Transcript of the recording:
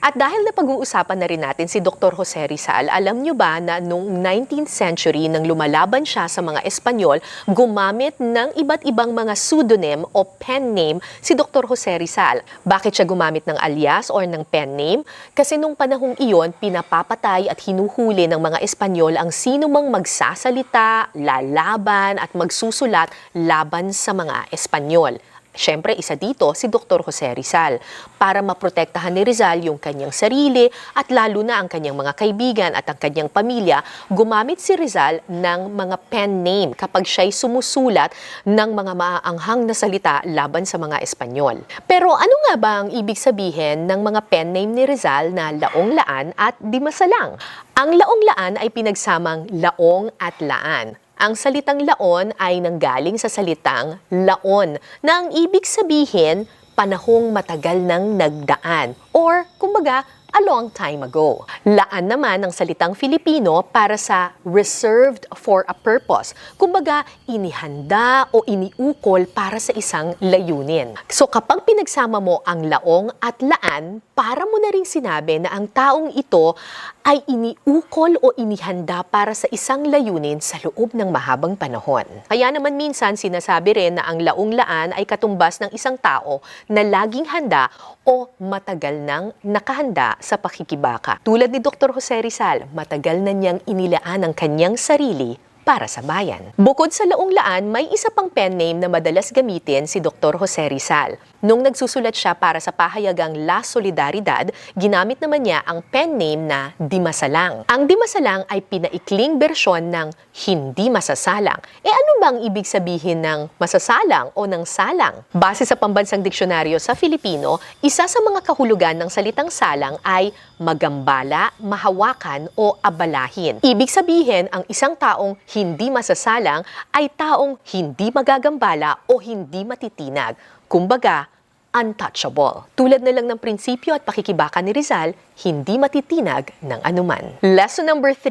At dahil na pag-uusapan na rin natin si Dr. Jose Rizal, alam nyo ba na noong 19th century nang lumalaban siya sa mga Espanyol, gumamit ng iba't ibang mga pseudonym o pen name si Dr. Jose Rizal. Bakit siya gumamit ng alias or ng pen name? Kasi nung panahong iyon, pinapapatay at hinuhuli ng mga Espanyol ang sino mang magsasalita, lalaban at magsusulat laban sa mga Espanyol. Siyempre, isa dito si Dr. Jose Rizal para maprotektahan ni Rizal yung kanyang sarili at lalo na ang kanyang mga kaibigan at ang kanyang pamilya, gumamit si Rizal ng mga pen name kapag siya'y sumusulat ng mga maaanghang na salita laban sa mga Espanyol. Pero ano nga ba ang ibig sabihin ng mga pen name ni Rizal na Laong Laan at Dimasalang? Ang Laong Laan ay pinagsamang Laong at Laan. Ang salitang laon ay nanggaling sa salitang laon na ang ibig sabihin panahong matagal nang nagdaan or kumbaga a long time ago. Laan naman ang salitang Filipino para sa reserved for a purpose. Kumbaga, inihanda o iniukol para sa isang layunin. So kapag pinagsama mo ang laong at laan, para mo na rin sinabi na ang taong ito ay iniukol o inihanda para sa isang layunin sa loob ng mahabang panahon. Kaya naman minsan sinasabi rin na ang laong laan ay katumbas ng isang tao na laging handa o matagal nang nakahanda sa pakikibaka. Tulad ni Dr. Jose Rizal, matagal na niyang inilaan ang kanyang sarili para sa bayan. Bukod sa laong laan, may isa pang pen name na madalas gamitin si Dr. Jose Rizal. Nung nagsusulat siya para sa pahayagang La Solidaridad, ginamit naman niya ang pen name na Dimasalang. Ang Dimasalang ay pinaikling bersyon ng hindi masasalang. E ano bang ibig sabihin ng masasalang o ng salang? Base sa pambansang diksyonaryo sa Filipino, isa sa mga kahulugan ng salitang salang ay magambala, mahawakan o abalahin. Ibig sabihin, ang isang taong hindi masasalang ay taong hindi magagambala o hindi matitinag. Kumbaga, untouchable. Tulad na lang ng prinsipyo at pakikibaka ni Rizal, hindi matitinag ng anuman. Lesson number 3.